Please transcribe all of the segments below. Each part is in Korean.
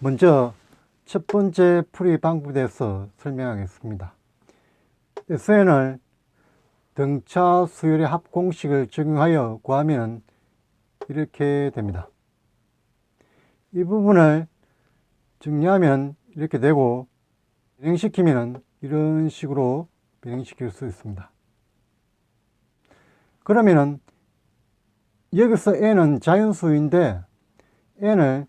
먼저 첫 번째 풀이 방법에 대해서 설명하겠습니다. SN을 등차 수열의 합공식을 적용하여 구하면 이렇게 됩니다. 이 부분을 정리하면 이렇게 되고 변형시키면 이런 식으로 변형시킬 수 있습니다. 그러면은 여기서 n은 자연수인데 n을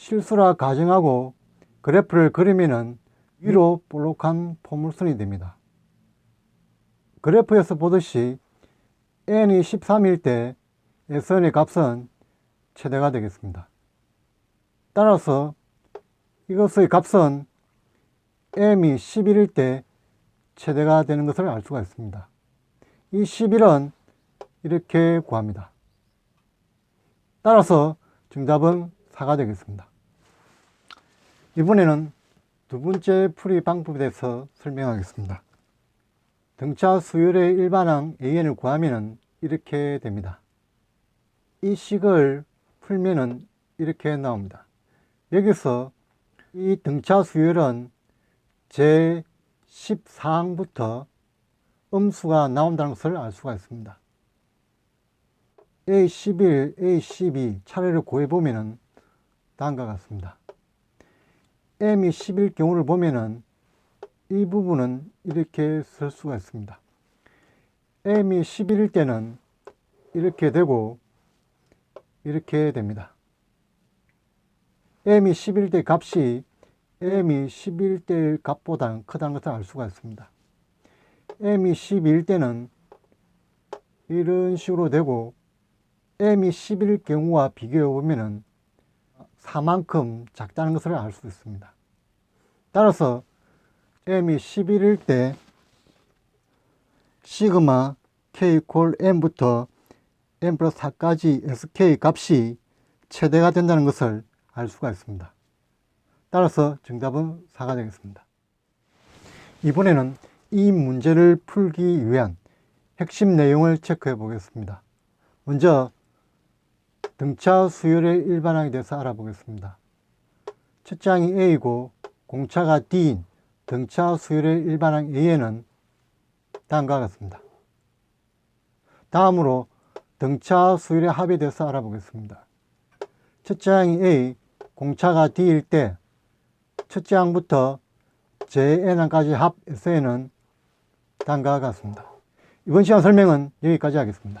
실수라 가정하고 그래프를 그리면은 위로 볼록한 포물선이 됩니다. 그래프에서 보듯이 n이 13일 때 SN의 값은 최대가 되겠습니다. 따라서 이것의 값은 m이 11일 때 최대가 되는 것을 알 수가 있습니다. 이 11은 이렇게 구합니다. 따라서 정답은 4가 되겠습니다. 이번에는 두 번째 풀이 방법에 대해서 설명하겠습니다. 등차 수열의 일반항 AN을 구하면 이렇게 됩니다. 이 식을 풀면 이렇게 나옵니다. 여기서 이 등차 수열은 제 14항부터 음수가 나온다는 것을 알 수가 있습니다. A11, A12 차례를 구해보면 다음과 같습니다. M이 10일 경우를 보면은 이 부분은 이렇게 쓸 수가 있습니다. M이 11일 때는 이렇게 되고 이렇게 됩니다. M이 11일 때 값이 M이 11일 때 값보다 크다는 것을 알 수가 있습니다. M이 12일 때는 이런 식으로 되고 M이 10일 경우와 비교해 보면은 4만큼 작다는 것을 알 수 있습니다. 따라서 M이 11일 때 시그마 K 콜 M부터 M 플러스 4까지 SK 값이 최대가 된다는 것을 알 수가 있습니다. 따라서 정답은 4가 되겠습니다. 이번에는 이 문제를 풀기 위한 핵심 내용을 체크해 보겠습니다. 먼저 등차 수열의 일반항에 대해서 알아보겠습니다. 첫 장이 A고 공차가 D인 등차 수열의 일반항 A에는 다음과 같습니다. 다음으로 등차 수열의 합에 대해서 알아보겠습니다. 첫째 항이 A, 공차가 D일 때 첫째 항부터 JN항까지 합 SN은 다음과 같습니다. 이번 시간 설명은 여기까지 하겠습니다.